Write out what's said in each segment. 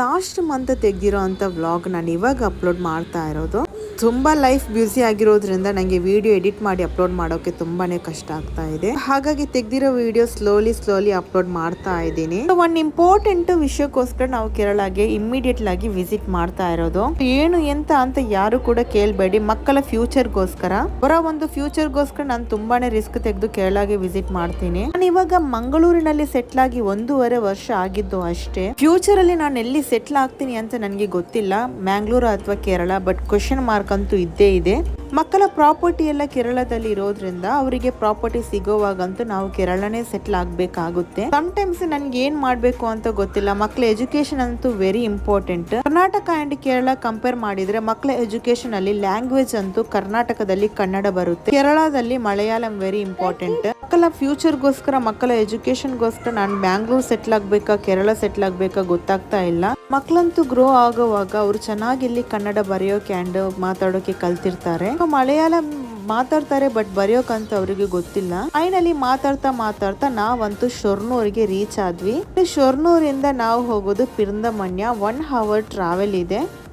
Last month ತೆಗೆದಿರೋ ಅಂತ vlog ನಾನು ಇವಾಗ ಅಪ್ಲೋಡ್ ಮಾಡ್ತಾ ಇರೋದು. ತುಂಬಾ ಲೈಫ್ ಬ್ಯುಸಿ ಆಗಿರೋದ್ರಿಂದ ನನಗೆ ವಿಡಿಯೋ ಎಡಿಟ್ ಮಾಡಿ ಅಪ್ಲೋಡ್ ಮಾಡೋಕೆ ತುಂಬಾನೇ ಕಷ್ಟ ಆಗ್ತಾ ಇದೆ. ಹಾಗಾಗಿ ತೆಗ್ದಿರೋ ವಿಡಿಯೋ ಸ್ಲೋಲಿ ಸ್ಲೋಲಿ ಅಪ್ಲೋಡ್ ಮಾಡ್ತಾ ಇದ್ದೀನಿ. ಒನ್ ಇಂಪಾರ್ಟೆಂಟ್ ವಿಷಯಕ್ಕೋಸ್ಕರ ನಾವು ಕೇರಳಗೆ ಇಮಿಡಿಯೇಟ್ ಆಗಿ ವಿಸಿಟ್ ಮಾಡ್ತಾ ಇರೋದು. ಏನು, ಎಂತ ಅಂತ ಯಾರು ಕೂಡ ಕೇಳಬೇಡಿ. ಮಕ್ಕಳ ಫ್ಯೂಚರ್ಗೋಸ್ಕರ ಅವರ ಒಂದು ಫ್ಯೂಚರ್ಗೋಸ್ಕರ ನಾನು ತುಂಬಾನೇ ರಿಸ್ಕ್ ತೆಗೆದು ಕೇರಳಗೆ ವಿಸಿಟ್ ಮಾಡ್ತೀನಿ. ನಾನು ಇವಾಗ ಮಂಗಳೂರಿನಲ್ಲಿ ಸೆಟ್ಲ್ ಆಗಿ ಒಂದೂವರೆ ವರ್ಷ ಆಗಿದ್ದು ಅಷ್ಟೇ. ಫ್ಯೂಚರ್ ಅಲ್ಲಿ ನಾನು ಎಲ್ಲಿ ಸೆಟ್ಲ್ ಆಗ್ತೀನಿ ಅಂತ ನನಗೆ ಗೊತ್ತಿಲ್ಲ. ಮ್ಯಾಂಗ್ಳೂರು ಅಥವಾ ಕೇರಳ ಬಟ್ ಕ್ವಶನ್ ಮಾರ್ಕ್ ಅಂತೂ ಇದ್ದೇ ಇದೆ. ಮಕ್ಕಳ ಪ್ರಾಪರ್ಟಿ ಎಲ್ಲ ಕೇರಳದಲ್ಲಿ ಇರೋದ್ರಿಂದ ಅವರಿಗೆ ಪ್ರಾಪರ್ಟಿ ಸಿಗೋವಾಗಂತೂ ನಾವು ಕೇರಳನೇ ಸೆಟ್ಲ್ ಆಗಬೇಕಾಗುತ್ತೆ. ಟೈಮ್ಸ್ ನನ್ಗೆ ಏನ್ ಮಾಡ್ಬೇಕು ಅಂತ ಗೊತ್ತಿಲ್ಲ. ಮಕ್ಕಳ ಎಜುಕೇಶನ್ ಅಂತೂ very important Karnataka and Kerala compare ಮಾಡಿದ್ರೆ ಮಕ್ಕಳ ಎಜುಕೇಶನ್ ಅಲ್ಲಿ ಲ್ಯಾಂಗ್ವೇಜ್ ಅಂತೂ ಕರ್ನಾಟಕದಲ್ಲಿ ಕನ್ನಡ ಬರುತ್ತೆ. ಕೇರಳದಲ್ಲಿ ಮಲಯಾಳಂ ವೆರಿ ಇಂಪಾರ್ಟೆಂಟ್ ಮಕ್ಕಳ ಫ್ಯೂಚರ್ಗೋಸ್ಕರ ಮಕ್ಕಳ ಎಜುಕೇಶನ್ಗೋಸ್ಕರ ನಾನು ಬ್ಯಾಂಗ್ಳೂರ್ ಸೆಟ್ಲ್ ಆಗ್ಬೇಕಾ, ಕೇರಳ ಸೆಟ್ಲ್ ಆಗ್ಬೇಕಾ ಗೊತ್ತಾಗ್ತಾ ಇಲ್ಲ. ಮಕ್ಕಳಂತೂ ಗ್ರೋ ಆಗೋವಾಗ ಅವ್ರು ಚೆನ್ನಾಗಿ ಇಲ್ಲಿ ಕನ್ನಡ ಬರೆಯೋಕೆ ಅಂಡ್ ಮಾತಾಡೋಕೆ ಕಲ್ತಿರ್ತಾರೆ. ಮಲಯಾಳಂ ಮಾತಾಡ್ತಾರೆ, ಬಟ್ ಬರೆಯೋಕಂತ ಅವರಿಗೆ ಗೊತ್ತಿಲ್ಲ. ಫೈನಲಿ ಮಾತಾಡ್ತಾ ಮಾತಾಡ್ತಾ ನಾವಂತೂ ಶೊರ್ನೂರಿಗೆ ರೀಚ್ ಆದ್ವಿ. ಶೊರ್ನೂರಿಂದ ನಾವು ಹೋಗೋದು ಪಿರಂದಮಣ್ಯ. ಒನ್ ಅವರ್ ಟ್ರಾವೆಲ್ ಇದೆ.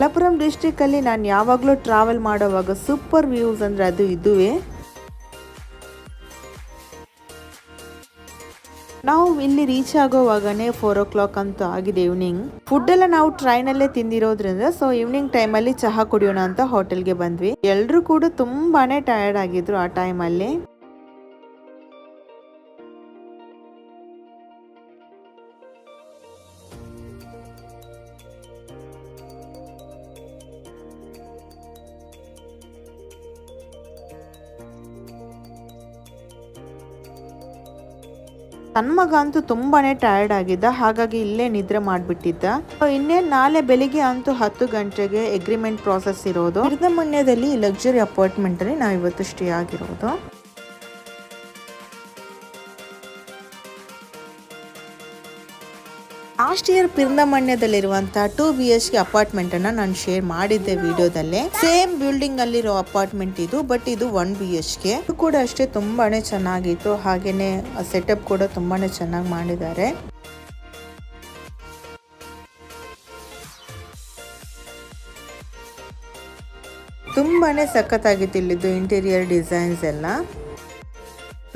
ಮಲಪುರಂ ಡಿಸ್ಟಿಕ್ ಅಲ್ಲಿ ನಾನು ಯಾವಾಗಲೂ ಟ್ರಾವೆಲ್ ಮಾಡೋವಾಗ ಸೂಪರ್ ವ್ಯೂಸ್ ಅಂದ್ರೆ ಅದು ಇದುವೇ. ನಾವು ಇಲ್ಲಿ ರೀಚ್ ಆಗೋವಾಗನೇ ಫೋರ್ ಓ ಕ್ಲಾಕ್ ಅಂತೂ ಆಗಿದೆ ಈವ್ನಿಂಗ್ ಫುಡ್ ಎಲ್ಲ ನಾವು ಟ್ರೈನ್ ಅಲ್ಲೇ ತಿಂದಿರೋದ್ರಿಂದ ಸೊ ಟೈಮ್ ಅಲ್ಲಿ ಚಹಾ ಕುಡಿಯೋಣ ಅಂತ ಹೋಟೆಲ್ಗೆ ಬಂದ್ವಿ. ಎಲ್ರು ಕೂಡ ತುಂಬಾನೇ ಟಯರ್ಡ್ ಆಗಿದ್ರು ಆ ಟೈಮ್ ನನ್ನ ಮಗ ಅಂತೂ ತುಂಬಾನೇ ಟಯರ್ಡ್ ಆಗಿದ್ದ, ಹಾಗಾಗಿ ಇಲ್ಲೇ ನಿದ್ರೆ ಮಾಡಿಬಿಟ್ಟಿದ್ದ. ಇನ್ನೇ ನಾಳೆ ಬೆಳಿಗ್ಗೆ ಅಂತೂ ಹತ್ತು ಗಂಟೆಗೆ ಅಗ್ರಿಮೆಂಟ್ ಪ್ರಾಸೆಸ್ ಇರೋದು. ಮಂಡ್ಯದಲ್ಲಿ ಲಕ್ಸುರಿ ಅಪಾರ್ಟ್ಮೆಂಟ್ ಅಲ್ಲಿ ನಾವು ಇವತ್ತು ಸ್ಟೇ ಆಗಿರೋದು. Last year ಪಿರ್ಂದಮಣ್ಯದಲ್ಲಿರುವಂತಹ two B H K apartment ಅನ್ನ ನಾನು ಶೇರ್ ಮಾಡಿದ್ದೆ ವಿಡಿಯೋದಲ್ಲೇ. ಸೇಮ್ ಬಿಲ್ಡಿಂಗ್ ಅಲ್ಲಿರೋ ಅಪಾರ್ಟ್ಮೆಂಟ್ ಇದು, ಬಟ್ ಇದು ಒನ್ ಬಿ ಎಚ್ ಕೆ. ಕೂಡ ಅಷ್ಟೇ ತುಂಬಾನೇ ಚೆನ್ನಾಗಿತ್ತು, ಹಾಗೇನೆ ಸೆಟಪ್ ಕೂಡ ತುಂಬಾನೇ ಚೆನ್ನಾಗಿ ಮಾಡಿದ್ದಾರೆ. ತುಂಬಾನೇ ಸಖತ್ತಾಗಿತ್ತು ಇಲ್ಲಿದ್ದು ಇಂಟೀರಿಯರ್ ಡಿಸೈನ್ಸ್ ಎಲ್ಲ.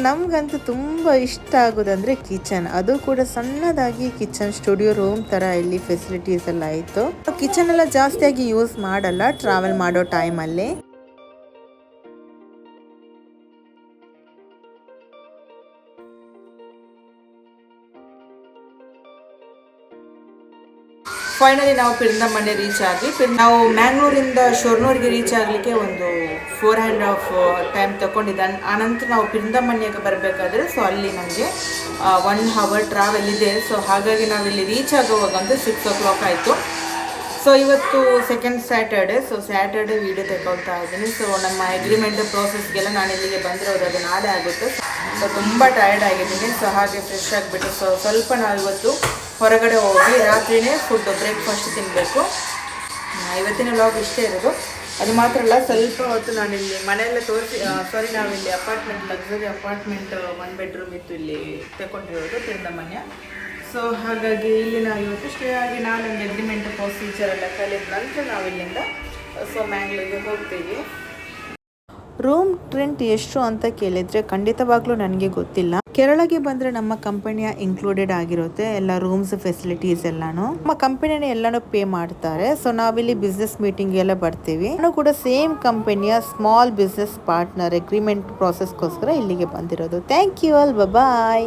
ನಮ್ಗಂತೂ ತುಂಬ ಇಷ್ಟ ಆಗೋದಂದರೆ ಕಿಚನ್. ಅದು ಕೂಡ ಸಣ್ಣದಾಗಿ ಕಿಚನ್ ಸ್ಟುಡಿಯೋ ರೂಮ್ ಥರ ಇಲ್ಲಿ ಫೆಸಿಲಿಟೀಸ್ ಎಲ್ಲ ಇತ್ತು. ಕಿಚನ್ ಎಲ್ಲ ಜಾಸ್ತಿಯಾಗಿ ಯೂಸ್ ಮಾಡಲ್ಲ ಟ್ರಾವೆಲ್ ಮಾಡೋ ಟೈಮಲ್ಲಿ ಫೈನಲಿ ನಾವು ಪಿರಿಂದಮನೆ ರೀಚ್ ಪಿರ್- ನಾವು ಮ್ಯಾಂಗ್ಳೂರಿಂದ ಶೊರ್ನೂರಿಗೆ ರೀಚ್ ಆಗಲಿಕ್ಕೆ ಒಂದು ಫೋರ್ ಆ್ಯಂಡ್ ಹಾಫ್ ಟೈಮ್ ತಗೊಂಡಿದ್ದೆ ಆನಂತರ ನಾವು ಪಿರಿಂದಮನ್ಯಗೆ ಬರಬೇಕಾದ್ರೆ ಸೊ ಅಲ್ಲಿ ನಮಗೆ ಒನ್ ಅವರ್ ಟ್ರಾವೆಲ್ ಇದೆ. ಸೊ ಹಾಗಾಗಿ ನಾವು ಇಲ್ಲಿ ರೀಚ್ ಅಂದರೆ ಸಿಕ್ಸ್ ಓ ಕ್ಲಾಕ್ ಆಯಿತು. ಸೊ ಇವತ್ತು second Saturday so Saturday video ತಗೊಳ್ತಾ ಇದ್ದೀನಿ. ಸೊ ನಮ್ಮ ಅಗ್ರಿಮೆಂಟ್ ಪ್ರೋಸೆಸ್ಗೆಲ್ಲ ನಾನು ಇಲ್ಲಿಗೆ ಬಂದಿರೋದು ಅದು ನಾಳೆ ಆಗುತ್ತೆ. ಸೊ ತುಂಬ ಟಯರ್ಡ್ ಆಗಿದ್ದೀನಿ. ಸೊ ಹಾಗೆ ಫ್ರೆಶ್ ಆಗಿಬಿಟ್ಟು ಸೊ ಸ್ವಲ್ಪ ನಾವು ಇವತ್ತು ಹೊರಗಡೆ ಹೋಗಿ ರಾತ್ರಿನೇ ಫುಡ್ ಬ್ರೇಕ್ಫಾಸ್ಟ್ ತಿನ್ನಬೇಕು ಇವತ್ತಿನ ಲಾಗ್ ಇಷ್ಟೇ ಇರೋದು. ಅದು ಮಾತ್ರ ಅಲ್ಲ, ಸ್ವಲ್ಪ ಹೊತ್ತು ನಾನು ಇಲ್ಲಿ ಮನೆಯಲ್ಲ ತೋರಿಸಿ ಸಾರಿ ನಾವಿಲ್ಲಿ apartment luxury apartment one bedroom ಇತ್ತು ಇಲ್ಲಿ ತಗೊಂಡಿರೋದು ಮನೆಯ ಸೊ ಹಾಗಾಗಿ ಇಲ್ಲಿ ನಾವು ಇವತ್ತು ಸ್ಟೇ ಆಗಿ ನಾನು ಒಂದು ಅಗ್ರಿಮೆಂಟ್ ಪ್ರೊಸೀಜರ್ ಎಲ್ಲ ಕಲಿತ ನಂತರ ನಾವು ಇಲ್ಲಿಂದ ಸೊ ಮ್ಯಾಂಗ್ಳೂರಿಗೆ ಹೋಗ್ತೀವಿ. ರೂಮ್ ಟ್ರೆಂಟ್ ಎಷ್ಟು ಅಂತ ಕೇಳಿದರೆ ಖಂಡಿತವಾಗ್ಲೂ ನನಗೆ ಗೊತ್ತಿಲ್ಲ. ಕೇರಳಗೆ ಬಂದ್ರೆ ನಮ್ಮ ಕಂಪನಿಯ ಇನ್ಕ್ಲೂಡೆಡ್ ಆಗಿರುತ್ತೆ, ಎಲ್ಲ ರೂಮ್ಸ್ ಫೆಸಿಲಿಟೀಸ್ ಎಲ್ಲಾನು. ನಮ್ಮ ಕಂಪನಿನೇ ಎಲ್ಲಾನು ಪೇ ಮಾಡ್ತಾರೆ. ಸೊ ನಾವಿಲ್ಲಿ ಬಿಸ್ನೆಸ್ ಮೀಟಿಂಗ್ ಎಲ್ಲ ಬರ್ತೀವಿ. ನಾನು ಕೂಡ ಸೇಮ್ ಕಂಪನಿಯ ಸ್ಮಾಲ್ ಬಿಸ್ನೆಸ್ ಪಾರ್ಟ್ನರ್ ಅಗ್ರಿಮೆಂಟ್ ಪ್ರಾಸೆಸ್ಗೋಸ್ಕರ ಇಲ್ಲಿಗೆ ಬಂದಿರೋದು. ಥ್ಯಾಂಕ್ ಯು ಅಲ್ ಬಾಯ್